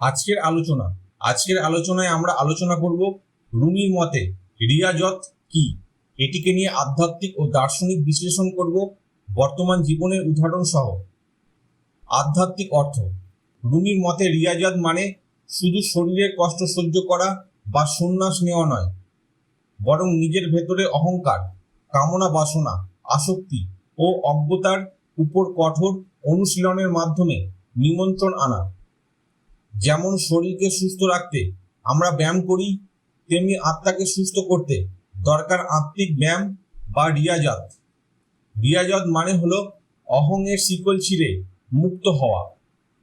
আজকের আলোচনা। আজকের আলোচনায় আমরা আলোচনা করব রুমির মতে রিয়াজত কি? এটিকে নিয়ে আধ্যাত্মিক ও দার্শনিক বিশ্লেষণ করব বর্তমান জীবনের উদাহরণ সহ। আধ্যাত্মিক অর্থ, রুমির মতে রিয়াজত মানে শুধু শরীরের কষ্ট সহ্য করা বা সন্ন্যাস নেওয়া নয়, বরং নিজের ভেতরে অহংকার, কামনা বাসনা, আসক্তি ও অজ্ঞতার উপর কঠোর অনুশীলনের মাধ্যমে নিমন্ত্রণ আনা। যেমন শরীরকে সুস্থ রাখতে আমরা ব্যায়াম করি, তেমনি আত্মাকে সুস্থ করতে দরকার আত্মিক ব্যায়াম বা রিয়াজাত। রিয়াজত মানে হলো অহংয়ের শিকল ছিঁড়ে মুক্ত হওয়া,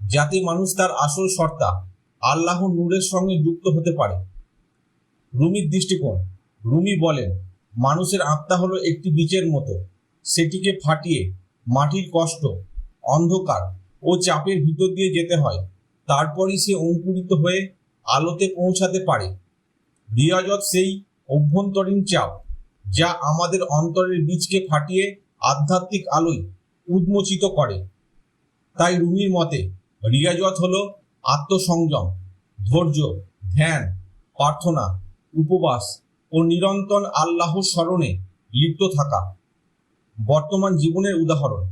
যাতে মানুষ তার আসল সত্তা আল্লাহ নূরের সঙ্গে যুক্ত হতে পারে। রুমির দৃষ্টিকোণ, রুমি বলেন, মানুষের আত্মা হলো একটি বীজের মতো। সেটিকে ফাটিয়ে মাটির কষ্ট, অন্ধকার ও চাপের ভিতর দিয়ে যেতে হয়। তারপরই সে অঙ্কুরিত হয়ে আলোতে পৌঁছাতে পারে। রিয়াজত সেই অভ্যন্তরীণ চাপ যা আমাদের অন্তরের বীজকে ফাটিয়ে আধ্যাত্মিক আলোয় উদ্মোচিত করে। তাই রুমির মতে রিয়াজত হল আত্মসংযম, ধৈর্য, ধ্যান, প্রার্থনা, উপবাস ও নিরন্তর আল্লাহর স্মরণে লিপ্ত থাকা। বর্তমান জীবনের উদাহরণ,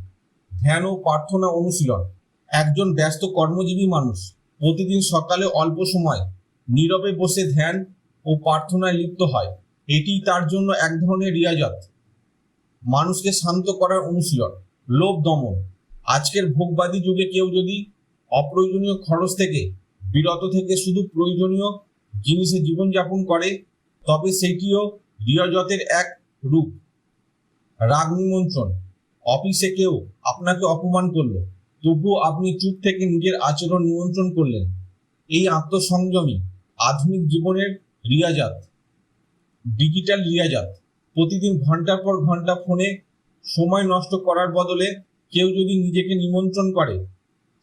ধ্যান ও প্রার্থনা অনুশীলন। একজন ব্যস্ত কর্মজীবী মানুষ। প্রতিদিন সকালে অল্প সময় নীরবে বসে ধ্যান ও প্রার্থনায় লিপ্ত হয়। এটি তার জন্য এক ধরনের রিয়াজত। মানুষকে শান্ত করার অনুশীলন, লোভ দমন। আজকের ভোগবাদী যুগে কেউ যদি অপ্রয়োজনীয় খরচ থেকে, বিরত থেকে শুধু প্রয়োজনীয় জিনিসে জীবনযাপন করে, তবে সেটিও রিয়াজতের এক রূপ। রাগ নিমন্ত্রণ। অফিসে কেউ আপনাকে অপমান করল। তবুও আপনি চুপ থেকে নিজের আচরণ নিয়ন্ত্রণ করলেন। এই আত্মসংযমী আধুনিক জীবনের রিয়াজাত ডিজিটাল রিয়াজাত। প্রতিদিন ঘণ্টার পর ঘণ্টা ফোনে সময় নষ্ট করার বদলে কেউ যদি নিজেকে নিমন্ত্রণ করে,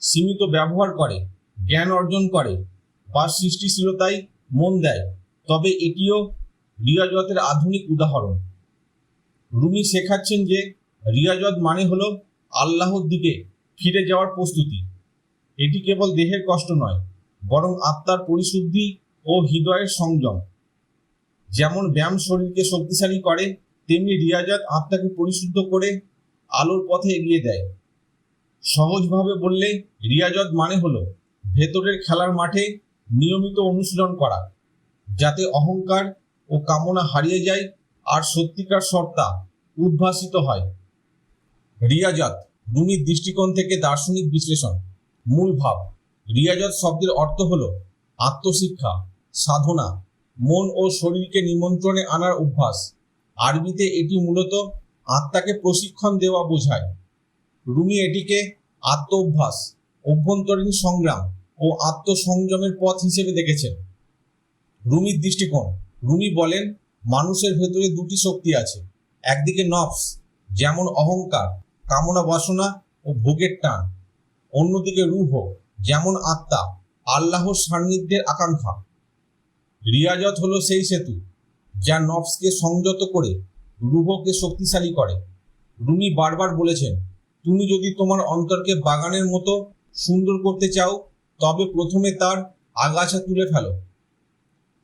সীমিত ব্যবহার করে, জ্ঞান অর্জন করে বা সৃষ্টিশীলতায় মন দেয়, তবে এটিও রিয়াজতের আধুনিক উদাহরণ। রুমি শেখাচ্ছেন যে রিয়াজত মানে হলো আল্লাহর দিকে ফিরে যাওয়ার প্রস্তুতি। এটি কেবল দেহের কষ্ট নয়, বরং আত্মার পরিশুদ্ধি ও হৃদয়ের সংযম। যেমন ব্যায়াম শরীরকে শক্তিশালী করে, তেমনি রিয়াজাত আত্মাকে পরিশুদ্ধ করে আলোর পথে এগিয়ে দেয়। সহজভাবে বললে, রিয়াজত মানে হলো ভেতরের খেলার মাঠে নিয়মিত অনুশীলন করা, যাতে অহংকার ও কামনা হারিয়ে যায় আর সত্যিকার সত্তা উদ্ভাসিত হয়। রিয়াজাত রুমির দৃষ্টিকোণ থেকে দার্শনিক বিশ্লেষণ, মূল ভাব। রিয়াজত শব্দের অর্থ হল আত্মশিক্ষা, সাধনা, মন ও শরীরকে নিমন্ত্রণে আনার অভ্যাস। আরবিতে এটি মূলত আত্মাকে প্রশিক্ষণ দেওয়া বোঝায়। রুমি এটিকে আত্ম অভ্যাস অভ্যন্তরীণ সংগ্রাম ও আত্মসংযমের পথ হিসেবে দেখেছেন। রুমির দৃষ্টিকোণ, রুমি বলেন, মানুষের ভেতরে দুটি শক্তি আছে। একদিকে নফস, যেমন অহংকার কামনা বাসনা ও ভোগের টান। অন্যদিকে রুহ, যেমন আত্মা, আল্লাহর সান্নিধ্যের আকাঙ্ক্ষা। রিয়াজত হলো সেই সেতু, যা নফসকে সংযত করে, রুহকে শক্তিশালী করে। রুমি বারবার বলেছেন, তুমি যদি তোমার অন্তরকে বাগানের মতো সুন্দর করতে চাও, তবে প্রথমে তার আগাছা তুলে ফেলো।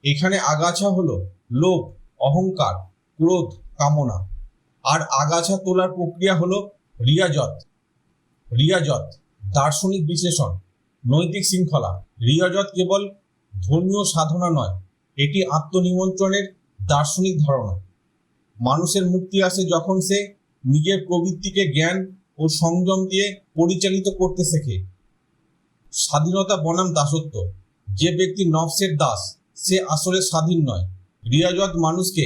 এখানে আগাছা হলো লোভ, অহংকার, ক্রোধ, কামনা। আর আগাছা তোলার প্রক্রিয়া হলো রিয়াজত রিয়াজত, দার্শনিক বিশ্লেষণ, নৈতিক শৃঙ্খলা। রিয়াজত কেবল ধর্মীয় সাধনা নয়, এটি আত্মনিমন্ত্রণের দার্শনিক ধারণা। মানুষের মুক্তি আসে যখন সে নিজের প্রবৃত্তিকে জ্ঞান ও সংযম দিয়ে পরিচালিত করতে শেখে। স্বাধীনতা বনাম দাসত্ব যে ব্যক্তি নফসের দাস, সে আসলে স্বাধীন নয়। রিয়াজত মানুষকে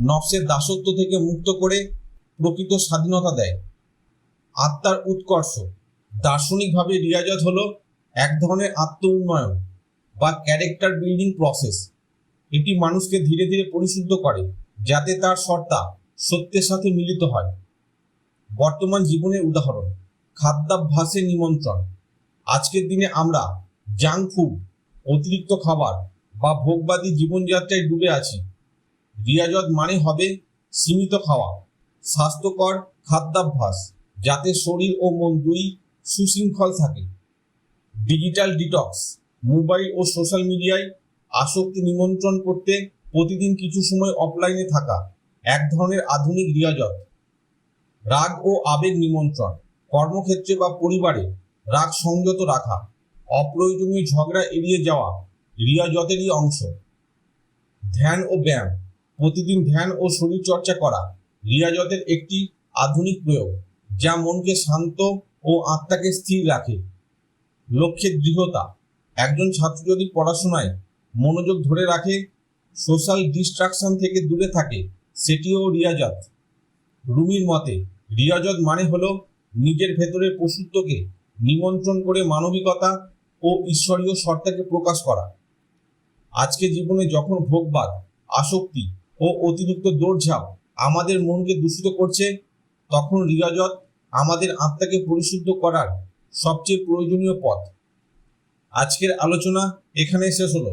নফসের দাসত্ব থেকে মুক্ত করে প্রকৃত স্বাধীনতা দেয়। আত্মার উৎকর্ষ। দার্শনিকভাবে রিয়াজত হলো এক ধরনের আত্ম উন্নয়ন বা ক্যারেক্টার বিল্ডিং প্রসেস এটি মানুষকে ধীরে ধীরে পরিশুদ্ধ করে, যাতে তার সত্তা সত্যের সাথে মিলিত হয়। বর্তমান জীবনের উদাহরণ, খাদ্যাভ্যাসে নিমন্ত্রণ। আজকের দিনে আমরা জাঙ্ক ফুড অতিরিক্ত খাবার বা ভোগবাদী জীবনযাত্রায় ডুবে আছি। রিয়াজত মানে হবে সীমিত খাওয়া, স্বাস্থ্যকর খাদ্যাভ্যাস। যাতে শরীর ও মন দুই সুশৃঙ্খল থাকে। ডিজিটাল ডিটক্স, মোবাইল ও সোশ্যাল মিডিয়ায় আসক্তি নিমন্ত্রণ করতে প্রতিদিন কিছু সময় অফলাইনে থাকা এক ধরনের আধুনিক রিয়াজত। রাগ ও আবেগ নিমন্ত্রণ, কর্মক্ষেত্রে বা পরিবারে রাগ সংযত রাখা, অপ্রয়োজনীয় ঝগড়া এড়িয়ে যাওয়া রিয়াজতেরই অংশ। ধ্যান ও ব্যায়াম, প্রতিদিন ধ্যান ও শরীরচর্চা করা রিয়াজতের একটি আধুনিক প্রয়োগ। যা মনকে শান্ত ও আত্মাকে স্থির রাখে। লক্ষ্যের দৃঢ়তা। একজন ছাত্র যদি পড়াশোনায় মনোযোগ ধরে রাখে সোশ্যাল ডিস্ট্রাকশন থেকে দূরে থাকে, সেটিও রিয়াজত। রুমির মতে, রিয়াজত মানে হলো নিজের ভেতরের পশুত্বকে নিমন্ত্রণ করে মানবিকতা ও ঈশ্বরীয় সত্তাকে প্রকাশ করা। আজকে জীবনে যখন ভোগবাদ, আসক্তি ও অতিরিক্ত দৌড়ঝাঁপ আমাদের মনকে দূষিত করছে তখন রিয়াজত আমাদের আত্মাকে পরিশুদ্ধ করার সবচেয়ে প্রয়োজনীয় পথ। আজকের আলোচনা এখানে শেষ হলো।